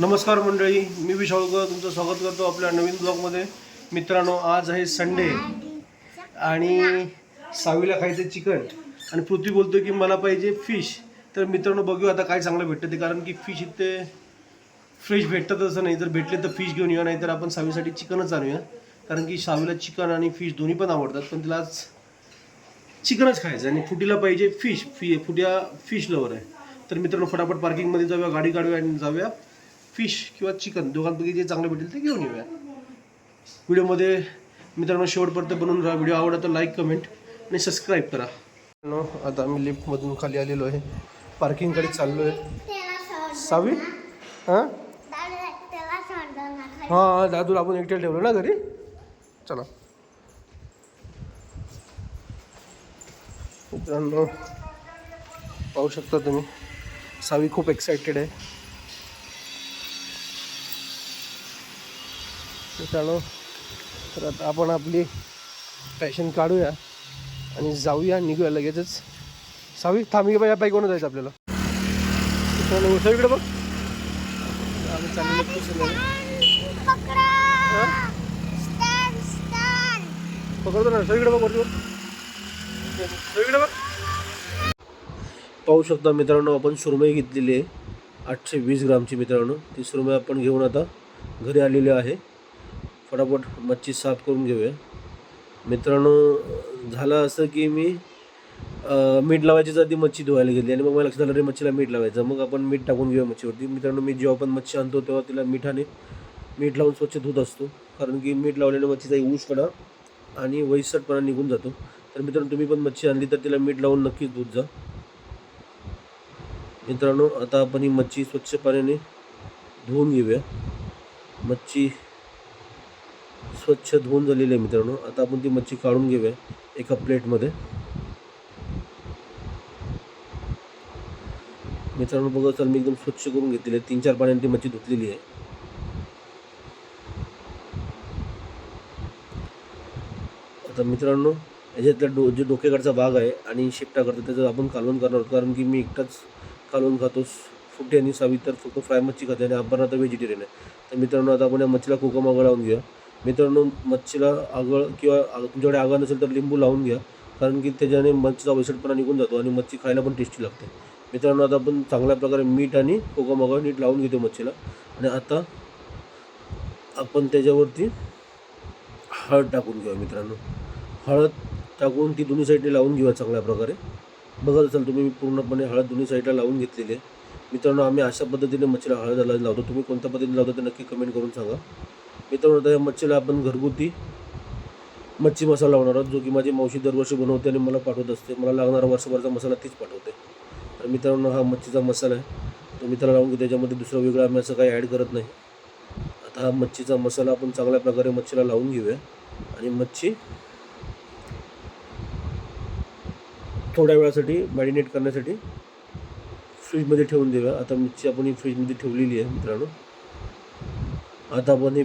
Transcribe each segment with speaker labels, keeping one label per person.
Speaker 1: नमस्कार मंडळी मी विशाळकर तुमचं स्वागत करतो आपल्या नवीन ब्लॉगमध्ये. मित्रांनो आज आहे संडे आणि सावीला खायचं चिकन. आणि पृथ्वी बोलतो की मला पाहिजे फिश. तर मित्रांनो बघू आता काय चांगलं भेटतं ते. कारण की फिश इथे फ्रेश भेटतं तसं नाही. जर भेटले तर फिश घेऊन येऊया नाही तर आपण सावीसाठी चिकनच आणूया. कारण की सावीला चिकन आणि फिश दोन्ही पण आवडतात पण तिला आज चिकनच खायचं आणि फुटीला पाहिजे फिश. फि फुट्या फिश लवर आहे. तर मित्रांनो फटाफट पार्किंगमध्ये जाऊया गाडी काढूया आणि जाऊया. फिश किंवा चिकन दोघांपैकी जे चांगलं भेटेल ते घेऊन येऊया. व्हिडिओमध्ये मित्रांनो शेवटपर्यंत बनवून राहा. व्हिडिओ आवडला तर लाईक कमेंट आणि सबस्क्राईब करा. मित्रांनो, आता आम्ही लिफ्टमधून खाली आलेलो आहे. पार्किंगकडे चाललो आहे सावी? हां? हां दादूला आपण एकट्याला ठेवलो ना घरी? चला. मित्रांनो पाहू शकता तुम्ही सावी खूप एक्सायटेड आहे. मित्रांनो तर आता आपण आपली पॅशन काढूया आणि जाऊया निघूया लगेचच. सावी थांबी बाई बाईक कोण जायचं आपल्याला? मित्रांनो सगळीकडे बघ. आम्ही चाललेलो पकडतो ना सगळीकडे बघ वरती सगळीकडे बघ. पाहू शकता मित्रांनो आपण सुरमई घेतलेली आहे. आठशे वीस ग्रामची मित्रांनो ती सुरमई आपण घेऊन आता घरी आलेली आहे. पटापट मच्छी साफ करून घेऊया. मित्रांनो झालं असं की मी मीठ लावायची आधी मच्छी धुवायला घेतली आणि मग मला लक्षात आलं रे मच्छीला मीठ लावायचं. मग आपण मीठ टाकून घेऊया मच्छीवरती. मित्रांनो मी जेव्हा पण मच्छी आणतो तेव्हा तिला मिठाने मीठ लावून स्वच्छ धुत असतो. कारण की मीठ लावल्याने मच्छीचा ऊसकडा आणि वैसटपणा निघून जातो. तर मित्रांनो तुम्ही पण मच्छी आणली तर तिला मीठ लावून नक्कीच धुत जा. मित्रांनो आता आपण ही मच्छी स्वच्छ पाण्याने धुवून घेऊया. मच्छी स्वच्छ धुवून झालेली आहे मित्रांनो. आता आपण ती मच्छी काढून घेऊया एका प्लेटमध्ये. मित्रांनो बघा चल मी एकदम स्वच्छ करून घेतलेली आहे. तीन चार पाण्याने ती मच्छी धुतलेली आहे. आता मित्रांनो याच्यातल्या डो जे डोक्याकडचा भाग आहे आणि शेपटा करतो त्याचं आपण कालवण करणार आहोत. कारण की मी एकटाच कालवण खातो फुटे आणि सावी तर फक्त फ्राय मच्छी खाते आणि आपण आता व्हेजिटेरियन आहे. तर मित्रांनो आता आपण या मच्छीला कोकम लावून घेऊया. मित्रांनो मच्छीला आगळ किंवा आग- तुमच्याकडे आगळ नसेल तर लिंबू लावून घ्या. कारण की त्याच्याने मच्छीचा वैसटपणा निघून जातो आणि मच्छी खायला पण टेस्टी लागते. मित्रांनो आता आपण चांगल्या प्रकारे मीठ आणि कोका आगळ नीट लावून घेतो मच्छीला. आणि आता आपण त्याच्यावरती हळद टाकून घेऊया मित्रांनो. हळद टाकून ती दोन्ही साईडने लावून घेऊया चांगल्या प्रकारे. बघत असाल तुम्ही पूर्णपणे हळद दोन्ही साईडला लावून घेतलेली आहे. मित्रांनो आम्ही अशा पद्धतीने मच्छीला हळद हळद लावतो. तुम्ही कोणत्या पद्धतीने लावतो ते नक्की कमेंट करून सांगा. मित्रांनो आता या मच्छीला आपण घरगुती मच्छी मसाला लावणार आहोत जो की माझी मावशी दरवर्षी बनवते आणि मला पाठवत असते. मला लागणारा वर्षभरचा मसाला तीच पाठवते. तर मित्रांनो हा मच्छीचा मसाला आहे. तो मित्राला लावून घेऊ त्याच्यामध्ये दुसरा वेगळा आम्ही असं काही ॲड करत नाही. आता हा मच्छीचा मसाला आपण चांगल्या प्रकारे मच्छीला लावून घेऊया. आणि मच्छी थोड्या वेळासाठी मॅरिनेट करण्यासाठी फ्रीजमध्ये ठेवून देऊया. आता मच्छी आपण ही फ्रीजमध्ये ठेवलेली आहे मित्रांनो. आता आपण हे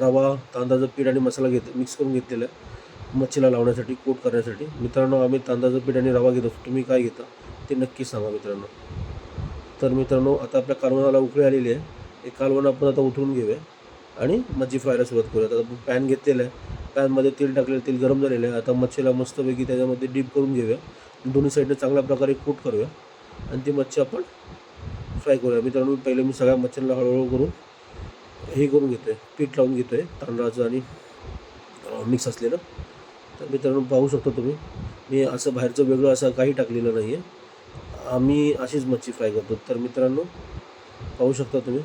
Speaker 1: रवा तांदळाचं पीठ आणि मसाला घेत मिक्स करून घेतलेला आहे. मच्छीला लावण्यासाठी कोट करण्यासाठी. मित्रांनो आम्ही तांदळाचं पीठ आणि रवा घेतो. तुम्ही काय घेता? ते नक्की सांगा मित्रांनो. तर मित्रांनो आता आपल्या कालवणाला उकळी आलेली आहे. एक कालवण आपण आता उतरून घेऊया आणि मच्छी फ्रायला सुरुवात करूया आता आपण पॅन घेतलेलं आहे. पॅनमध्ये तेल टाकलेलं तेल गरम झालेलं आहे. आता मच्छीला मस्तपैकी त्याच्यामध्ये डीप करून घेऊया. दोन्ही साईडने चांगल्या प्रकारे कोट करूया. आणि ती मच्छी आपण फ्राय करूया. मित्रांनो पहिले मी सगळ्या मच्छीला हळूहळू करून हे करून घेतो आहे पीठ लावून घेतो आहे तांदळाचं आणि मिक्स असलेलं. तर मित्रांनो पाहू शकता तुम्ही मी असं बाहेरचं वेगळं असं काही टाकलेलं नाही आहे आम्ही अशीच मच्छी फ्राय करतो. तर मित्रांनो पाहू शकता तुम्ही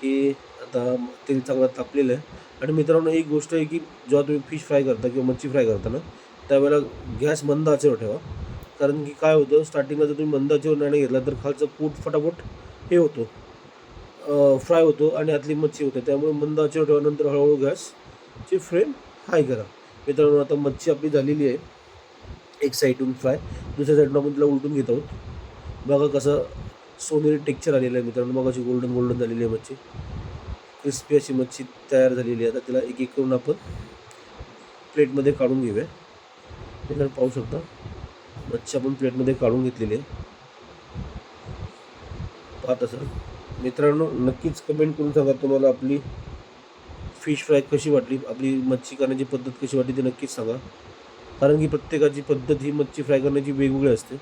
Speaker 1: की आता तेल चांगलं तापलेलं आहे. आणि मित्रांनो एक गोष्ट आहे की जेव्हा तुम्ही फिश फ्राय करता किंवा मच्छी फ्राय करता ना त्यावेळेला गॅस मंद आचेवर ठेवा. कारण की काय होतं स्टार्टिंगला जर तुम्ही मंद आचेवर नाही घेतला तर खालचं पूट फटाफट हे होतो. फ्राय होतो आणि आतली मच्छी होते. त्यामुळे मंद आचेवर ठेवा हळूहळू गॅसची फ्लेम हाय करा. मित्रांनो आता मच्छी आपली झालेली आहे. एक साईडून फ्राय दुसऱ्या साईडून आपण तिला उलटून घेत आहोत. बघा कसं सोनेरी टेक्चर आलेलं आहे मित्रांनो. बघा अशी गोल्डन गोल्डन झालेली आहे मच्छी. क्रिस्पी अशी मच्छी तयार झालेली आहे. आता तिला एक एक करून आपण प्लेटमध्ये काढून घेऊया. मित्रांनो पाहू शकता. मच्छी आपण प्लेटमध्ये काढून घेतलेली आहे. पाहता सर मित्रांनो नक्कीच कमेंट करून सांगा तुम्हाला आपली फिश फ्राय कशी वाटली आपली मच्छी करण्याची पद्धत कशी वाटली ती नक्कीच सांगा. कारण की प्रत्येकाची पद्धत ही मच्छी फ्राय करण्याची वेगवेगळी असते.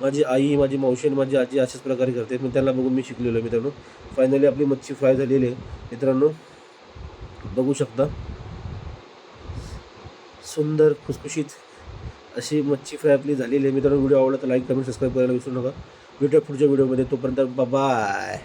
Speaker 1: माझी आई माझी मावशी आणि माझी आजी अशाच प्रकारे करते मी त्यांना बघून मी शिकलेलो आहे मित्रांनो. फायनली आपली मच्छी फ्राय झालेली आहे. मित्रांनो बघू शकता. सुंदर खुसखुशीत अशी मच्छी फ्राय आपली झालेली आहे. मित्रांनो व्हिडिओ आवडला तर लाईक कमेंट सबस्क्राईब करायला विसरू नका. भेटूया पुढच्या व्हिडिओमध्ये. तोपर्यंत बाय.